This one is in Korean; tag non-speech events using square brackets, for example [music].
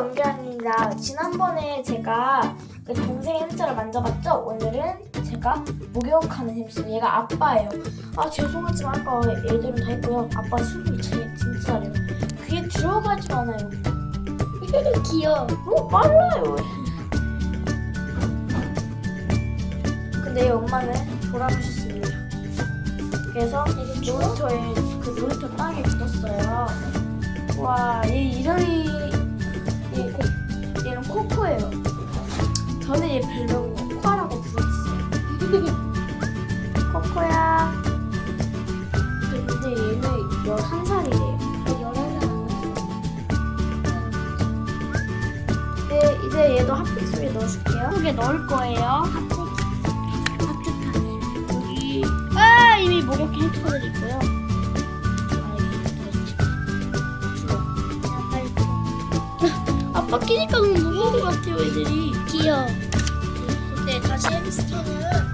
은별입니다. 지난번에 제가 그 동생 햄스터를 만져봤죠? 오늘은 제가 목욕하는 햄스터. 얘가 아빠예요. 아 죄송하지만 아빠 애들은 다 있고요. 아빠 수술이 제- 진짜 잘해요. 귀에 들어가지 않아요. [laughs] 귀여워. 너무 빨라요. 근데 얘 엄마는 돌아가셨습니다. 그래서 놀이터에 그 놀이터 땅에 묻었어요. 저는 얘 별명을 코코라고 부르겠어요. 코코야. 근데 얘는 11살이래요. 네, 이제 얘도 핫팩 속에 넣어줄게요. 속에 넣을 거예요. 핫팩하네. 여기 아 이미 목욕 햄스터들 있고요. 끼니까 너무 무거운 것 같아요 애들이. 귀여워. 네 다시 햄스터는